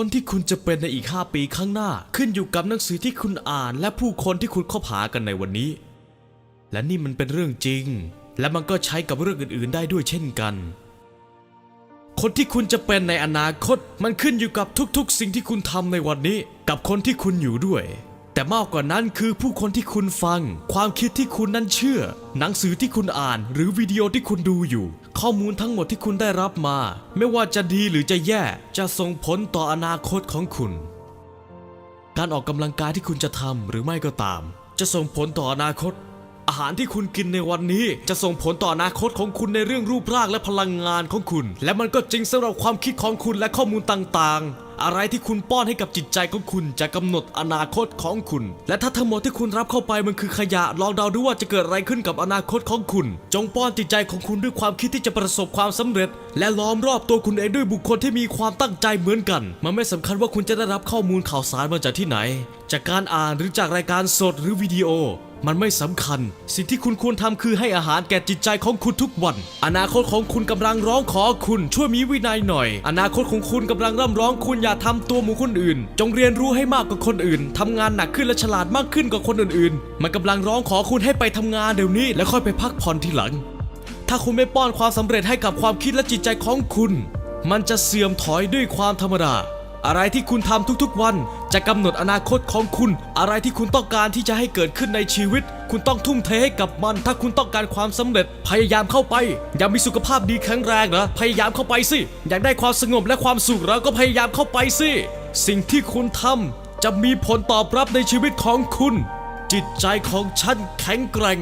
คนที่คุณจะเป็นในอีก 5 ปีข้างหน้า ขึ้นอยู่กับหนังสือที่คุณอ่าน และผู้คนที่คุณคบหากันในวันนี้ และนี่มันเป็นเรื่องจริง และมันก็ใช้กับเรื่องอื่น ๆ ได้ด้วยเช่นกัน คนที่คุณจะเป็นในอนาคต มันขึ้นอยู่กับทุกๆ สิ่งที่คุณทำในวันนี้ กับคนที่คุณอยู่ด้วย แต่มากกว่านั้นคือผู้คนที่คุณฟัง ความคิดที่คุณนั้นเชื่อ หนังสือที่คุณอ่าน หรือวิดีโอที่คุณดูอยู่ ข้อมูลทั้งหมดที่คุณได้รับมา ไม่ว่าจะดีหรือจะแย่ จะส่งผลต่ออนาคตของคุณ การออกกำลังกายที่คุณจะทำหรือไม่ก็ตาม จะส่งผลต่ออนาคต อาหารที่คุณกินในวันนี้ จะส่งผลต่ออนาคตของคุณในเรื่องรูปร่างและพลังงานของคุณ และมันก็จริงสำหรับความคิดของคุณและข้อมูลต่างๆ อะไรที่คุณป้อนให้กับจิตใจของคุณจะกำหนดอนาคตของคุณ และถ้าทั้งหมดที่คุณรับเข้าไปมันคือขยะลองเดาดูว่าจะเกิดอะไรขึ้นกับอนาคตของคุณ จงป้อนจิตใจของคุณด้วยความคิดที่จะประสบความสำเร็จ และล้อมรอบตัวคุณเองด้วยบุคคลที่มีความตั้งใจเหมือนกัน มันไม่สำคัญว่าคุณจะได้รับข้อมูลข่าวสารมาจากที่ไหน จากการอ่านหรือจากรายการสดหรือวิดีโอมันไม่สำคัญ สิ่งที่คุณควรทำคือให้อาหารแก่จิตใจของคุณทุกวัน อนาคตของคุณกำลังร้องขอคุณช่วยมีวินัยหน่อย อนาคตของคุณกำลังร่ำร้องคุณอย่าทำตัวเหมือนคนอื่น จงเรียนรู้ให้มากกว่าคนอื่นทำงานหนักขึ้นและฉลาดมากขึ้นกว่าคนอื่นๆ มันกำลังร้องขอคุณให้ไปทำงานเดี๋ยวนี้และค่อยไปพักผ่อนทีหลัง ถ้าคุณไม่ป้อนความสำเร็จให้กับความคิดและจิตใจของคุณ มันจะเสื่อมถอยด้วยความธรรมดา อะไรที่คุณทำทุกๆวัน จะกำหนดอนาคตของคุณ อะไรที่คุณต้องการที่จะให้เกิดขึ้นในชีวิต คุณต้องทุ่มเทให้กับมัน ถ้าคุณต้องการความสำเร็จ พยายามเข้าไป อยากมีสุขภาพดีแข็งแรงเหรอพยายามเข้าไปสิ อยากได้ความสงบและความสุขเหรอก็พยายามเข้าไปสิ สิ่งที่คุณทำจะมีผลตอบรับในชีวิตของคุณ จิตใจของฉันแข็งแกร่ง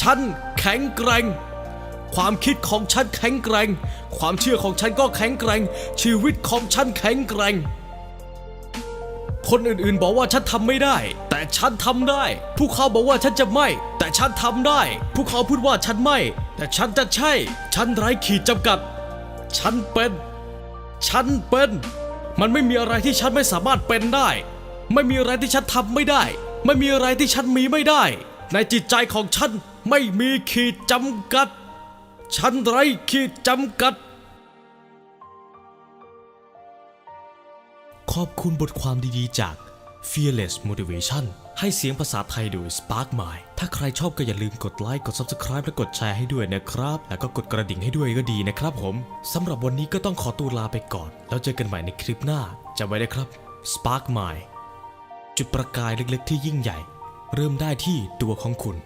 ฉันแข็งแกร่ง ความคิดของฉันแข็งแกร่ง ความเชื่อของฉันก็แข็งแกร่ง ชีวิตของฉันแข็งแกร่ง คนอื่นๆบอกว่าฉันทำไม่ได้ แต่ฉันทำได้ พวกเขาบอกว่าฉันจะไม่ แต่ฉันทำได้ พวกเขาพูดว่าฉันไม่ แต่ฉันจะใช่ ฉันไร้ขีดจำกัด ฉันเป็น ฉันเป็น มันไม่มีอะไรที่ฉันไม่สามารถเป็นได้ ไม่มีอะไรที่ฉันทำไม่ได้ ไม่มีอะไรที่ฉันมีไม่ได้ ในจิตใจของฉันไม่มีขีดจำกัด ฉันไรขีดจำกัด ขอบคุณบทความดีๆจาก Fearless Motivation ให้เสียงภาษาไทยโดย Spark Mind ถ้าใครชอบก็อย่าลืมกดไลค์ กด Subscribe และกดแชร์ให้ด้วยนะครับ แล้วก็กดกระดิ่งให้ด้วยก็ดีนะครับผมสำหรับวันนี้ก็ต้องขอตัวลาไปก่อน แล้วเจอกันใหม่ในคลิปหน้าจำไว้นะครับ Spark Mind จุดประกายเล็กๆที่ยิ่งใหญ่ เริ่มได้ที่ตัวของคุณ